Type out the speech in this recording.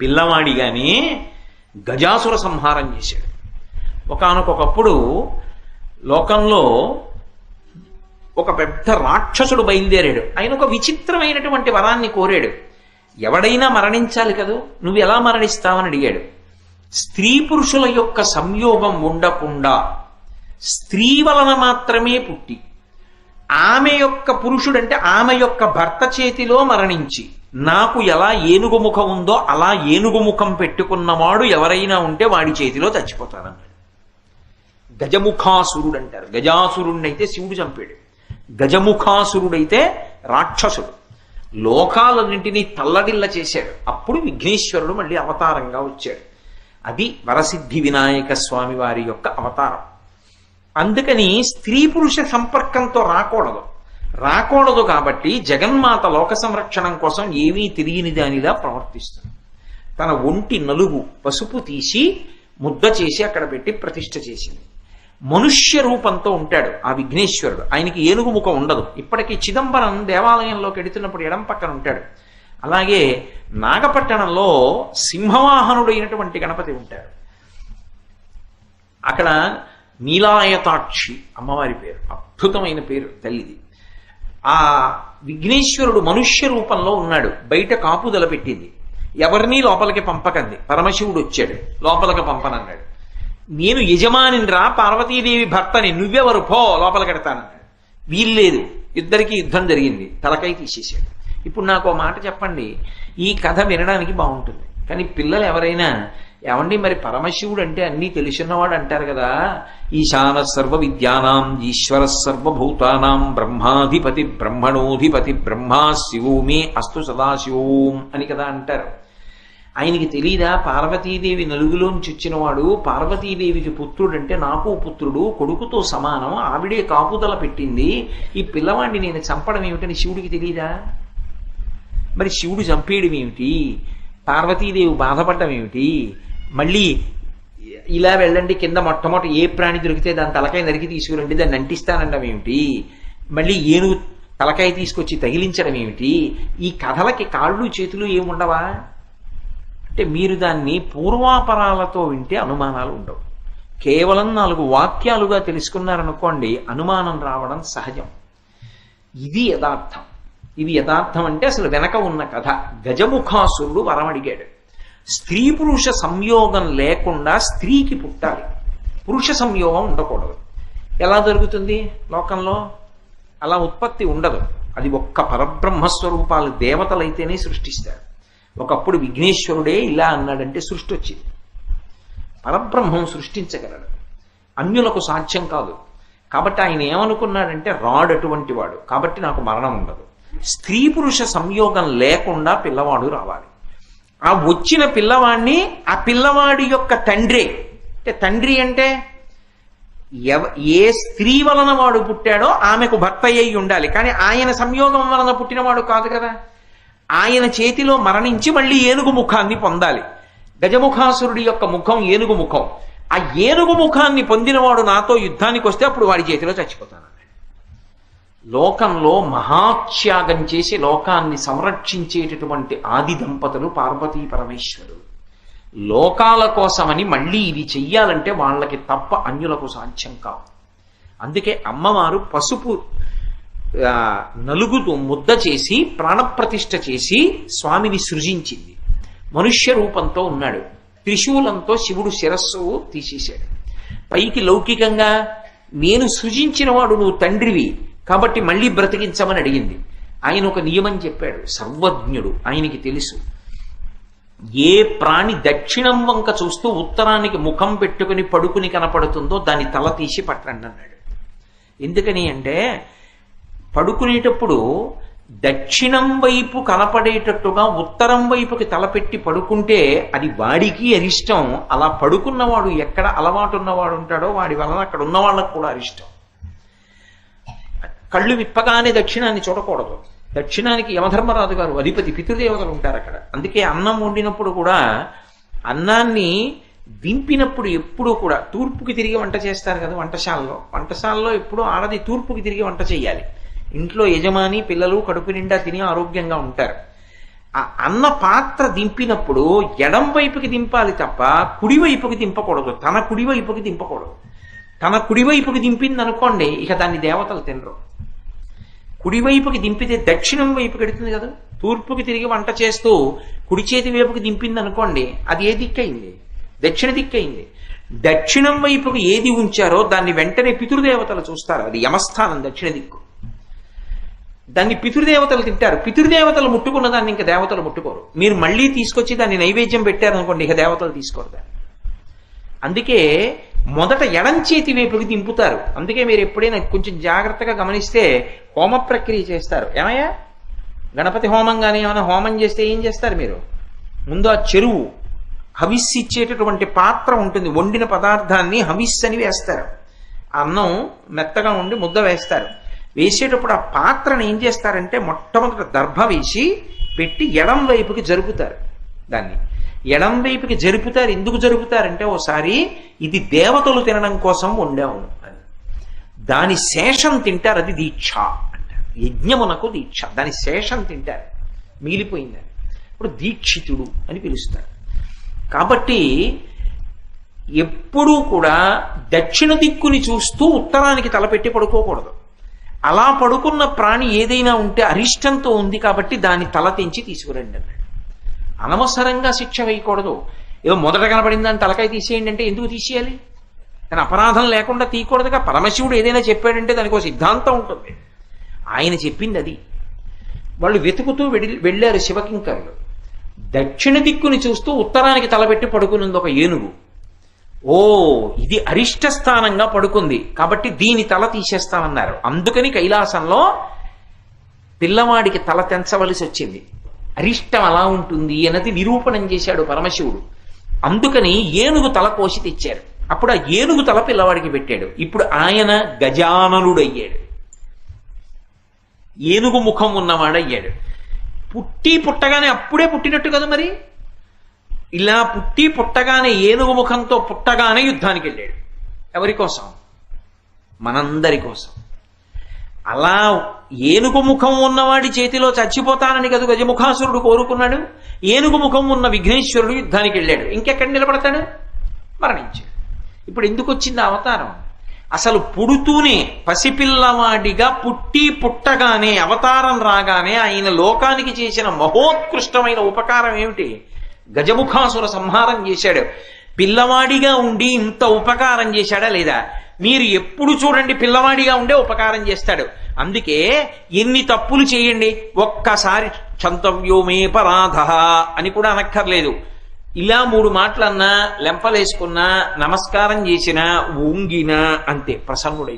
పిల్లవాడి కానీ గజాసుర సంహారం చేశాడు. ఒకనకొకప్పుడు లోకంలో ఒక పెద్ద రాక్షసుడు బయలుదేరాడు. ఆయన ఒక విచిత్రమైనటువంటి వరాన్ని కోరాడు. ఎవడైనా మరణించాలి కదూ? నువ్వు ఎలా మరణిస్తావని అడిగాడు. స్త్రీ పురుషుల యొక్క సంయోగం ఉండకుండా స్త్రీ వలన మాత్రమే పుట్టి ఆమె యొక్క పురుషుడంటే ఆమె యొక్క భర్త చేతిలో మరణించి నాకు ఎలా ఏనుగు ముఖం ఉందో అలా ఏనుగు ముఖం పెట్టుకున్నవాడు ఎవరైనా ఉంటే వాడి చేతిలో చచ్చిపోతానన్నాడు గజముఖాసురుడు అంటారు గజాసురుణ్ణైతే శివుడు చంపాడు. గజముఖాసురుడైతే రాక్షసుడు. లోకాలన్నింటినీ తల్లడిల్ల చేశాడు. అప్పుడు విఘ్నేశ్వరుడు మళ్ళీ అవతారంగా వచ్చాడు. అది వరసిద్ధి వినాయక స్వామి వారి యొక్క అవతారం. అందుకని స్త్రీ పురుష సంపర్కంతో రాకూడదు. రాకూడదు కాబట్టి జగన్మాత లోక సంరక్షణం కోసం ఏమీ తెలియని దానిలా ప్రవర్తిస్తుంది. తన ఒంటి నలుగు పసుపు తీసి ముద్ద చేసి అక్కడ పెట్టి ప్రతిష్ఠ చేసింది. మనుష్య రూపంతో ఉంటాడు ఆ విఘ్నేశ్వరుడు. ఆయనకి ఏనుగు ముఖం ఉండదు. ఇప్పటికీ చిదంబరం దేవాలయంలోకి ఎడుతున్నప్పుడు ఎడం పక్కన ఉంటాడు. అలాగే నాగపట్టణంలో సింహవాహనుడైనటువంటి గణపతి ఉంటాడు. అక్కడ నీలాయతాక్షి అమ్మవారి పేరు. అద్భుతమైన పేరు తల్లిది. ఆ విఘ్నేశ్వరుడు మనుష్య రూపంలో ఉన్నాడు. బయట కాపుదల పెట్టింది ఎవరిని లోపలికి పంపకంది పరమశివుడు వచ్చాడు. లోపలికి పంపనన్నాడు. నేను యజమానిని రా పార్వతీదేవి భర్తని నువ్వెవరు? పో లోపలికెడతానన్నాడు వీల్లేదు. ఇద్దరికీ యుద్ధం జరిగింది. తలకై తీసేశాడు. ఇప్పుడు నాకు ఓ మాట చెప్పండి. ఈ కథ వినడానికి బాగుంటుంది. కానీ పిల్లలు ఎవరైనా ఏమండి మరి పరమశివుడు అంటే అన్నీ తెలిసినవాడు అంటారు కదా. ఈశాన సర్వ విద్యానాం ఈశ్వర సర్వభూతానాం బ్రహ్మాధిపతి బ్రహ్మణోధిపతి బ్రహ్మా శివోమి అస్తు సదాశివోం అని కదా అంటారు. ఆయనకి తెలీదా పార్వతీదేవి నలుగులోంచి వచ్చినవాడు పార్వతీదేవికి పుత్రుడు అంటే నాకు పుత్రుడు కొడుకుతో సమానం ఆవిడే కాపుదల పెట్టింది ఈ పిల్లవాడిని నేను చంపడం ఏమిటని శివుడికి తెలీదా? మరి శివుడు చంపేయడం ఏమిటి? పార్వతీదేవి బాధపడటం ఏమిటి? మళ్ళీ ఇలా వెళ్ళండి కింద మొట్టమొదటి ఏ ప్రాణి దొరికితే దాని తలకాయ నరికి తీసుకురండి దాన్ని అంటిస్తానడం ఏమిటి? మళ్ళీ ఏనుగు తలకాయ తీసుకొచ్చి తగిలించడం ఏమిటి? ఈ కథలకి కాళ్ళు చేతులు ఏముండవా? అంటే మీరు దాన్ని పూర్వాపరాలతో వింటే అనుమానాలు ఉండవు. కేవలం నాలుగు వాక్యాలుగా తెలుసుకున్నారనుకోండి అనుమానం రావడం సహజం. ఇది యథార్థం. ఇది యథార్థం అంటే అసలు వెనక ఉన్న కథ. గజముఖాసురుడు వరం అడిగాడు స్త్రీ పురుష సంయోగం లేకుండా స్త్రీకి పుట్టాలి. పురుష సంయోగం ఉండకూడదు. ఎలా జరుగుతుంది లోకంలో? అలా ఉత్పత్తి ఉండదు. అది ఒక్క పరబ్రహ్మస్వరూపాలు దేవతలైతేనే సృష్టిస్తారు. ఒకప్పుడు విఘ్నేశ్వరుడే ఇలా అన్నాడంటే సృష్టి వచ్చింది. పరబ్రహ్మం సృష్టించగలడు. అన్యులకు సాధ్యం కాదు. కాబట్టి ఆయన ఏమనుకున్నాడంటే రాడ్ అటువంటి వాడు. కాబట్టి నాకు మరణం ఉండదు. స్త్రీ పురుష సంయోగం లేకుండా పిల్లవాడు రావాలి. ఆ వచ్చిన పిల్లవాడిని ఆ పిల్లవాడి యొక్క తండ్రి. అంటే తండ్రి అంటే ఎవ ఏ స్త్రీ వలన వాడు పుట్టాడో ఆమెకు భర్త అయ్యి ఉండాలి. కానీ ఆయన సంయోగం వలన పుట్టినవాడు కాదు కదా. ఆయన చేతిలో మరణించి మళ్ళీ ఏనుగు ముఖాన్ని పొందాలి. గజముఖాసురుడి యొక్క ముఖం ఏనుగు ముఖం. ఆ ఏనుగు ముఖాన్ని పొందినవాడు నాతో యుద్ధానికి వస్తే అప్పుడు వాడి చేతిలో చచ్చిపోతాను లోకంలో మహాత్యాగం చేసి లోకాన్ని సంరక్షించేటటువంటి ఆది దంపతులు పార్వతీ పరమేశ్వరుడు. లోకాల కోసమని మళ్ళీ ఇది చెయ్యాలంటే వాళ్ళకి తప్ప అన్యులకు సాధ్యం కావు అందుకే అమ్మవారు పసుపు నలుగుతూ ముద్ద చేసి ప్రాణప్రతిష్ఠ చేసి స్వామిని సృజించింది. మనుష్య రూపంతో ఉన్నాడు. త్రిశూలంతో శివుడు శిరస్సు తీసేశాడు. పైకి లౌకికంగా నేను సృజించిన వాడు నువ్వు తండ్రివి. కాబట్టి మళ్ళీ బ్రతికించమని అడిగింది. ఆయన ఒక నియమం చెప్పాడు సర్వజ్ఞుడు ఆయనకి తెలుసు. ఏ ప్రాణి దక్షిణం వంక చూస్తూ ఉత్తరానికి ముఖం పెట్టుకుని పడుకుని కనపడుతుందో దాని తల తీసి పట్టండి అన్నాడు. ఎందుకని అంటే పడుకునేటప్పుడు దక్షిణం వైపు కనపడేటట్టుగా ఉత్తరం వైపుకి తలపెట్టి పడుకుంటే అది వాడికి అరిష్టం. అలా పడుకున్నవాడు ఎక్కడ అలవాటు ఉన్నవాడు ఉంటాడో వాడి వలన అక్కడ ఉన్న వాళ్ళకు కూడా అరిష్టం. కళ్ళు విప్పగానే దక్షిణాన్ని చూడకూడదు. దక్షిణానికి యమధర్మరాజు గారు అధిపతి పితృదేవతలు ఉంటారు అక్కడ. అందుకే అన్నం వండినప్పుడు కూడా అన్నాన్ని దింపినప్పుడు ఎప్పుడూ కూడా తూర్పుకి తిరిగి వంట చేస్తారు కదా వంటశాలలో. వంటశాలలో ఎప్పుడూ ఆడది తూర్పుకి తిరిగి వంట చేయాలి. ఇంట్లో యజమాని పిల్లలు కడుపు నిండా తిని ఆరోగ్యంగా ఉంటారు. ఆ అన్న పాత్ర దింపినప్పుడు ఎడం వైపుకి దింపాలి తప్ప కుడివైపుకి దింపకూడదు. తన కుడివైపుకి దింపకూడదు. తన కుడివైపుకి దింపింది అనుకోండి ఇక దాన్ని దేవతలు తినరు. కుడివైపుకి దింపితే దక్షిణం వైపుకి ఎడుతుంది కదా? తూర్పుకి తిరిగి వంట చేస్తూ కుడి చేతి వైపుకి దింపింది అనుకోండి అది ఏ దిక్కయింది? దక్షిణ దిక్కయింది. దక్షిణం వైపుకి ఏది ఉంచారో దాన్ని వెంటనే పితృదేవతలు చూస్తారు. అది యమస్థానం దక్షిణ దిక్కు. దాన్ని పితృదేవతలు తింటారు. పితృదేవతలు ముట్టుకున్న దాన్ని ఇంకా దేవతలు ముట్టుకోరు. మీరు మళ్ళీ తీసుకొచ్చి దాన్ని నైవేద్యం పెట్టారనుకోండి ఇక దేవతలు తీసుకోరు దాన్ని. అందుకే మొదట ఎడం చేతి వైపుకి దింపుతారు. అందుకే మీరు ఎప్పుడైనా కొంచెం జాగ్రత్తగా గమనిస్తే హోమ ప్రక్రియ చేస్తారు. ఏమయ్యా? గణపతి హోమం కానీ ఏమైనా హోమం చేస్తే ఏం చేస్తారు మీరు? ముందు ఆ చెరువు హవిస్సు ఇచ్చేటటువంటి పాత్ర ఉంటుంది. వండిన పదార్థాన్ని హవిస్సు అని వేస్తారు. అన్నం మెత్తగా ఉండి ముద్ద వేస్తారు. వేసేటప్పుడు ఆ పాత్రను ఏం చేస్తారంటే మొట్టమొదట దర్భ వేసి పెట్టి ఎడం వైపుకి జరుపుతారు దాన్ని. ఎడం వైపుకి జరుపుతారు ఎందుకు జరుపుతారంటే ఓసారి ఇది దేవతలు తినడం కోసం వండాము అని. దాని శేషం తింటారు అది దీక్ష అంటారు. యజ్ఞమునకు దీక్ష దాని శేషం తింటారు. మిగిలిపోయిందని. ఇప్పుడు దీక్షితుడు అని పిలుస్తారు. కాబట్టి ఎప్పుడూ కూడా దక్షిణ దిక్కుని చూస్తూ ఉత్తరానికి తలపెట్టి పడుకోకూడదు. అలా పడుకున్న ప్రాణి ఏదైనా ఉంటే అరిష్టంతో ఉంది కాబట్టి దాని తల తెంచి తీసుకురండి అన్నాడు. అనవసరంగా శిక్ష వేయకూడదు. ఏదో మొదట కనబడిందని తలకాయ తీసేయండి అంటే ఎందుకు తీసేయాలి? కానీ అపరాధం లేకుండా తీయకూడదుగా పరమశివుడు ఏదైనా చెప్పాడంటే దానికి ఒక సిద్ధాంతం ఉంటుంది. ఆయన చెప్పింది అది. వాళ్ళు వెతుకుతూ వెళ్ళి వెళ్ళారు శివకింకరులు. దక్షిణ దిక్కుని చూస్తూ ఉత్తరానికి తలపెట్టి పడుకునింది ఒక ఏనుగు. ఓ ఇది అరిష్ట స్థానంగా పడుకుంది. కాబట్టి దీని తల తీసేస్తామన్నారు. అందుకని కైలాసంలో పిల్లవాడికి తల తెంచవలసి వచ్చింది. అరిష్టం అలా ఉంటుంది అన్నది నిరూపణం చేశాడు పరమశివుడు. అందుకని ఏనుగు తల కోసి తెచ్చారు. అప్పుడు ఆ ఏనుగు తల పిల్లవాడికి పెట్టాడు. ఇప్పుడు ఆయన గజాననుడయ్యాడు. ఏనుగు ముఖం ఉన్నవాడయ్యాడు. పుట్టి పుట్టగానే అప్పుడే పుట్టినట్టు కదా మరి? ఇలా పుట్టి పుట్టగానే ఏనుగు ముఖంతో పుట్టగానే యుద్ధానికి వెళ్ళాడు. ఎవరి కోసం? మనందరి కోసం. అలా ఏనుగు ముఖం ఉన్నవాడి చేతిలో చచ్చిపోతానని కదా గజముఖాసురుడు కోరుకున్నాడు. ఏనుగు ముఖం ఉన్న విఘ్నేశ్వరుడు యుద్ధానికి వెళ్ళాడు. ఇంకెక్కడ నిలబడతాడు? మరణించాడు. ఇప్పుడు ఎందుకు వచ్చింది అవతారం? అసలు పుడుతూనే పసిపిల్లవాడిగా పుట్టి పుట్టగానే అవతారం రాగానే ఆయన లోకానికి చేసిన మహోత్కృష్టమైన ఉపకారం ఏమిటి? గజముఖాసుర సంహారం చేశాడు. పిల్లవాడిగా ఉండి ఇంత ఉపకారం చేశాడా లేదా? మీరు ఎప్పుడు చూడండి పిల్లవాడిగా ఉండే ఉపకారం చేస్తాడు. అందుకే ఎన్ని తప్పులు చేయండి. ఒక్కసారి క్షంతవ్యోమే పరాధ అని కూడా అనక్కర్లేదు. ఇలా మూడు మాటలన్నా లెంపలేసుకున్నా నమస్కారం చేసినా ఊంగినా అంతే ప్రసన్నుడై